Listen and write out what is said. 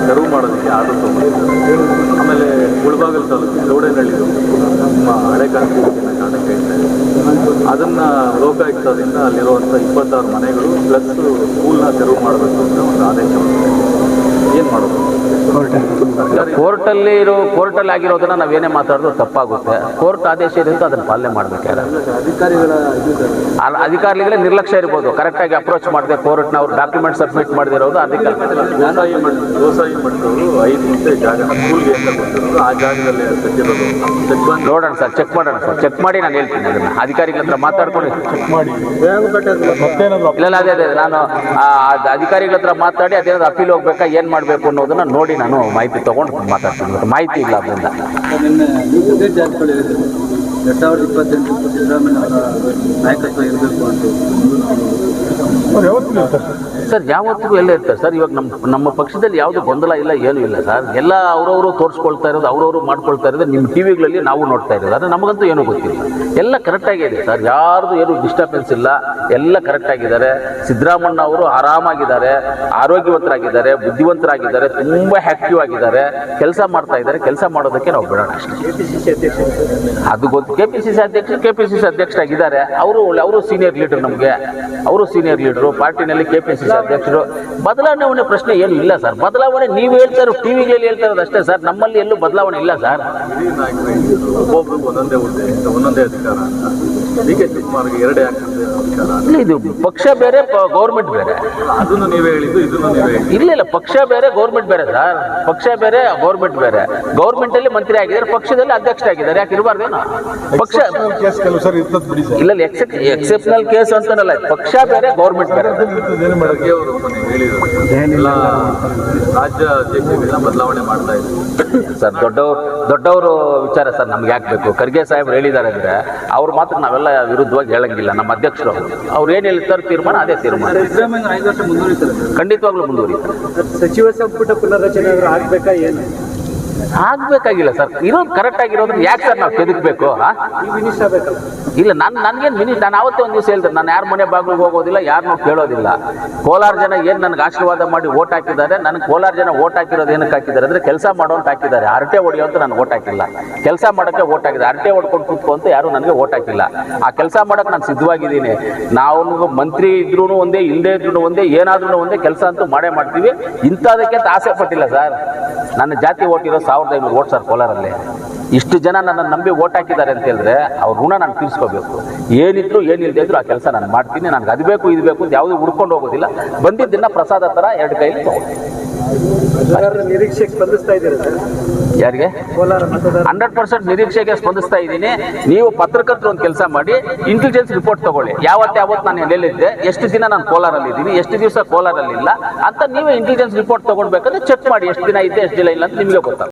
ನೆರವು ಮಾಡೋದಕ್ಕೆ ಆಟೋ ತೊಗೊಂಡಿದ್ದಾರೆ ಆಮೇಲೆ ಮುಳಬಾಗಲ್ ತಾಲೂಕು ಲೋಡೇನಹಳ್ಳಿದು ನಮ್ಮ ಹಳೆ ಕಾಲಕ್ಕೆ ನಾಟಕ ಅದನ್ನು ಲೋಕಾಯುಕ್ತದಿಂದ ಅಲ್ಲಿರುವಂಥ ಇಪ್ಪತ್ತಾರು ಮನೆಗಳು ಪ್ಲಸ್ ಸ್ಕೂಲ್ನ ತೆರವು ಮಾಡಬೇಕು ಅಂತ ಒಂದು ಆದೇಶ ಏನು ಮಾಡೋದು? ಕೋರ್ಟಲ್ಲಿ ಇರೋ ಕೋರ್ಟಲ್ಲಿ ಆಗಿರೋದನ್ನ ನಾವೇನೇ ಮಾತಾಡಿದ್ರು ತಪ್ಪಾಗುತ್ತೆ. ಕೋರ್ಟ್ ಆದೇಶ ಇರುತ್ತೆ ಅದನ್ನು ಪಾಲನೆ ಮಾಡಬೇಕಾದ್ರೆ ಅಧಿಕಾರಿಗಳ ನಿರ್ಲಕ್ಷ್ಯ ಇರ್ಬೋದು. ಕರೆಕ್ಟಾಗಿ ಅಪ್ರೋಚ್ ಮಾಡಿದೆ ಕೋರ್ಟ್ನ ಅವ್ರು ಡಾಕ್ಯುಮೆಂಟ್ ಸಬ್ಮಿಟ್ ಮಾಡದಿರೋದು ಚೆಕ್ ನೋಡೋಣ ಸರ್ ಚೆಕ್ ಮಾಡೋಣ ಸರ್. ಚೆಕ್ ಮಾಡಿ ನಾನು ಹೇಳ್ತೀನಿ ಅದನ್ನ. ಅಧಿಕಾರಿಗಳ ಹತ್ರ ಮಾತಾಡ್ಕೊಂಡು ಇಲ್ಲ ಅದೇ ಅದೇ ನಾನು ಅಧಿಕಾರಿಗಳ ಹತ್ರ ಮಾತಾಡಿ ಅದೇನಾದ್ರು ಅಪೀಲ್ ಹೋಗ್ಬೇಕಾ ಏನು ಮಾಡಬೇಕು ಅನ್ನೋದನ್ನ ನೋಡಿ ನಾನು ಮಾಹಿತಿ ತೊಗೊಂಡು ಮಾತಾಡ್ತೀನಿ. ಮಾಹಿತಿ ಇಲ್ಲ ಅದರಿಂದ. ಎರಡ್ ಸಾವಿರದ ಇಪ್ಪತ್ತೆಂಟು ಸಿದ್ದರಾಮಯ್ಯ ಅವರ ನಾಯಕತ್ವ ಇರಬೇಕು ಅಂತ ಅವ್ರು ಯಾವತ್ತೂ ಇರ್ತಾರೆ ಸರ್? ಸರ್ ಯಾವತ್ತಿಗೂ ಎಲ್ಲ ಇರ್ತಾರೆ ಸರ್. ಇವಾಗ ನಮ್ಮ ನಮ್ಮ ಪಕ್ಷದಲ್ಲಿ ಯಾವುದು ಗೊಂದಲ ಇಲ್ಲ ಏನೂ ಇಲ್ಲ ಸರ್. ಎಲ್ಲ ಅವರವರು ತೋರಿಸ್ಕೊಳ್ತಾ ಇರೋದು ಅವರವರು ಮಾಡ್ಕೊಳ್ತಾ ಇರೋದು ನಿಮ್ಮ ಟಿ ವಿಗಳಲ್ಲಿ ನಾವು ನೋಡ್ತಾ ಇರೋದು. ಆದರೆ ನಮಗಂತೂ ಏನೂ ಗೊತ್ತಿಲ್ಲ. ಎಲ್ಲ ಕರೆಕ್ಟಾಗಿದೆ ಸರ್. ಯಾರ್ದು ಏನು ಡಿಸ್ಟರ್ಬೆನ್ಸ್ ಇಲ್ಲ. ಎಲ್ಲ ಕರೆಕ್ಟಾಗಿದ್ದಾರೆ ಸಿದ್ದರಾಮಣ್ಣ ಅವರು ಆರಾಮಾಗಿದ್ದಾರೆ. ಆರೋಗ್ಯವಂತರಾಗಿದ್ದಾರೆ. ಬುದ್ಧಿವಂತರಾಗಿದ್ದಾರೆ. ತುಂಬ ಆ್ಯಕ್ಟಿವ್ ಆಗಿದ್ದಾರೆ. ಕೆಲಸ ಮಾಡ್ತಾ ಇದ್ದಾರೆ. ಕೆಲಸ ಮಾಡೋದಕ್ಕೆ ನಾವು ಬಿಡೋಣ ಅಷ್ಟೇ. ಅದು ಗೊತ್ತು ಕೆ ಪಿ ಸಿ ಸಿ ಅಧ್ಯಕ್ಷ ಕೆ ಪಿ ಸಿ ಸಿ ಅಧ್ಯಕ್ಷರಾಗಿದ್ದಾರೆ. ಅವರು ಅವರು ಸೀನಿಯರ್ ಲೀಡರ್ ನಮಗೆ. ಅವರು ಸೀನಿಯರ್ ಲೀಡರು ಪಾರ್ಟಿನಲ್ಲಿ ಕೆ ಪಿ ಸಿ ಸಿ ಅಧ್ಯಕ್ಷರು. ಬದಲಾವಣೆ ಪ್ರಶ್ನೆ ಏನು ಇಲ್ಲ ಸರ್. ಬದಲಾವಣೆ ನೀವು ಹೇಳ್ತಾ ಇರೋ ಟಿ ವಿಗಳಲ್ಲಿ ಹೇಳ್ತಾ ಇರೋದು ಅಷ್ಟೇ ಸರ್. ನಮ್ಮಲ್ಲಿ ಎಲ್ಲೂ ಬದಲಾವಣೆ ಇಲ್ಲ ಸರ್. ಒಂದೊಂದೇ ಒಂದೊಂದೇ ಅಧಿಕಾರ ಡಿ ಕೆ ಶಿವಕುಮಾರ್ಗೆ ಎರಡೇ ಯಾಕಂದ್ರೆ ಅಧಿಕಾರ ಅಂತ. ಇಲ್ಲ ಇದು ಪಕ್ಷ ಬೇರೆ ಗೌರ್ಮೆಂಟ್ ಬೇರೆ. ಅದನ್ನು ನೀವೇ ಹೇಳಿದ್ದು ಇದನ್ನು ನೀವೇ ಹೇಳಿದ್ದು. ಇಲ್ಲ ಇಲ್ಲ ಪಕ್ಷ ಬೇರೆ ಗೌರ್ಮೆಂಟ್ ಬೇರೆ ಸರ್ ಪಕ್ಷ ಬೇರೆ ಗೌರ್ಮೆಂಟ್ ಬೇರೆ. ಗೌರ್ಮೆಂಟ್ ಅಲ್ಲಿ ಮಂತ್ರಿ ಆಗಿದ್ದಾರೆ ಪಕ್ಷದಲ್ಲಿ ಅಧ್ಯಕ್ಷರಾಗಿದ್ದಾರೆ. ಯಾಕೆ ಇರಬಾರ್ದೇನು ಪಕ್ಷ ಕೇಸ್ ಕೆಲವು ಸರ್ ಇರ್ತದೆ ಬಿಡಿ ಸರ್ ಇಲ್ಲ ಎಕ್ಸೆಪ್ಷನಲ್ ಕೇಸ್ ಅಂತಾನಲ್ಲ ಪಕ್ಷ ಬೇರೆ ಗೌರ್ಮೆಂಟ್ ಬೇರೆ. ಏನು ಮಾಡೋದು? ಖರ್ಗೆ ಅವರು ಮೊನ್ನೆ ಹೇಳಿದ್ರು. ಎಲ್ಲ ರಾಜ್ಯ ಬದಲಾವಣೆ ಮಾಡ್ತಾ ಇದ್ರು ಸರ್ ದೊಡ್ಡವರು ದೊಡ್ಡವರು ವಿಚಾರ ಸರ್ ನಮ್ಗೆ ಯಾಕೆ ಬೇಕು? ಖರ್ಗೆ ಸಾಹೇಬ್ರು ಹೇಳಿದ್ದಾರೆ ಅಂದರೆ ಅವ್ರು ಮಾತ್ರ ನಾವೆಲ್ಲ ವಿರುದ್ಧವಾಗಿ ಹೇಳಂಗಿಲ್ಲ ನಮ್ಮ ಅಧ್ಯಕ್ಷರು ಅವ್ರು. ಏನು ಹೇಳ್ತಾರೆ ತೀರ್ಮಾನ ಅದೇ ತೀರ್ಮಾನ. ಖಂಡಿತವಾಗ್ಲೂ ಮುಂದುವರಿತಾರೆ ಸಚಿವ ಸಂಪುಟ ಪುನರ್ರಚನೆ ಆಗಬೇಕಾ ಏನು? ಆಗ್ಬೇಕಾಗಿಲ್ಲ ಸರ್. ಇರೋದು ಕರೆಕ್ಟ್ ಆಗಿರೋದನ್ನ ಯಾಕೆ ಸರ್ ನಾವು ಕೆದಕ್ಬೇಕು ಇಲ್ಲ, ನಾನು ನನಗೇನು ಮಿನಿ ನಾನು ಆವತ್ತೇ ಒಂದು ದಿವಸ ಹೇಳ್ತೇನೆ ನಾನು ಯಾರ ಮನೆ ಬಾಗಿಲಿಗೆ ಹೋಗೋದಿಲ್ಲ ಯಾರನ್ನೂ ಕೇಳೋದಿಲ್ಲ. ಕೋಲಾರ ಜನ ಏನು ನನಗೆ ಆಶೀರ್ವಾದ ಮಾಡಿ ಓಟ್ ಹಾಕಿದ್ದಾರೆ ನನಗೆ ಕೋಲಾರ ಜನ ಓಟ್ ಹಾಕಿರೋದು ಏನಕ್ಕೆ ಹಾಕಿದ್ದಾರೆ ಅಂದರೆ ಕೆಲಸ ಮಾಡೋ ಅಂತ ಹಾಕಿದ್ದಾರೆ. ಹರಟೆ ಹೊಡೆಯೋ ಅಂತ ನಾನು ಓಟ್ ಹಾಕಿಲ್ಲ. ಕೆಲಸ ಮಾಡೋಕ್ಕೆ ಓಟ್ ಹಾಕಿದೆ. ಹರಟೆ ಹೊಡ್ಕೊಂಡು ಕೂತ್ಕೊ ಅಂತ ಯಾರೂ ನನಗೆ ಓಟ್ ಹಾಕಿಲ್ಲ. ಆ ಕೆಲಸ ಮಾಡೋಕೆ ನಾನು ಸಿದ್ಧವಾಗಿದ್ದೀನಿ. ನಾವು ಮಂತ್ರಿ ಇದ್ರೂ ಒಂದೇ ಇಲ್ಲದೇ ಇದ್ರೂ ಒಂದೇ ಏನಾದ್ರೂ ಒಂದೇ ಕೆಲಸ ಅಂತೂ ಮಾಡೇ ಮಾಡ್ತೀವಿ. ಇಂಥದಕ್ಕೆ ಆಸೆ ಪಟ್ಟಿಲ್ಲ, ಸರ್. ನನ್ನ ಜಾತಿ ಓಟಿರೋ ಸಾವಿರದ ಐನೂರು ಓಟ್ ಸರ್, ಕೋಲಾರಲ್ಲಿ. ಇಷ್ಟು ಜನ ನನ್ನ ನಂಬಿ ಓಟ್ ಹಾಕಿದ್ದಾರೆ ಅಂತ ಹೇಳಿದ್ರೆ ಅವ್ರ ಋಣ ನಾನು ತೀರಿಸ್ಕೋಬೇಕು. ಏನಿದ್ರು ಏನಿಲ್ಲದೆ ಇದ್ರು ಆ ಕೆಲಸ ನಾನು ಮಾಡ್ತೀನಿ ನನಗೆ ಅದು ಬೇಕು ಇದು ಬೇಕು ಅಂತ ಯಾವುದು ಹುಡ್ಕೊಂಡು ಹೋಗೋದಿಲ್ಲ. ಬಂದಿದ್ದನ್ನ ಪ್ರಸಾದ ಥರ ಎರಡು ಕೈಲಿ ಯಾರಿಗೆ? ಹಂಡ್ರೆಡ್ ಪರ್ಸೆಂಟ್ ನಿರೀಕ್ಷೆಗೆ ಸ್ಪಂದಿಸ್ತಾ ಇದ್ದೀನಿ. ನೀವು ಪತ್ರಕರ್ತರು ಒಂದು ಕೆಲಸ ಮಾಡಿ ಇಂಟೆಲಿಜೆನ್ಸ್ ರಿಪೋರ್ಟ್ ತಗೊಳ್ಳಿ. ಯಾವತ್ತು ಯಾವತ್ತು ನಾನು ಎಲ್ಲೆಲ್ಲಿದ್ದೆ ಎಷ್ಟು ದಿನ ನಾನು ಕೋಲಾರಲ್ಲಿ ಇದ್ದೀನಿ ಎಷ್ಟು ದಿವಸ ಕೋಲಾರಲ್ಲಿ ಇಲ್ಲ ಅಂತ ನೀವೇ ಇಂಟೆಲಿಜೆನ್ಸ್ ರಿಪೋರ್ಟ್ ತಗೊಳ್ಬೇಕಂದ್ರೆ ಚೆಕ್ ಮಾಡಿ ಎಷ್ಟು ದಿನ ಇದ್ದೆ ಎಷ್ಟು ದಿನ ಇಲ್ಲ ಅಂತ ನಿಮಗೆ ಗೊತ್ತಾಗುತ್ತೆ.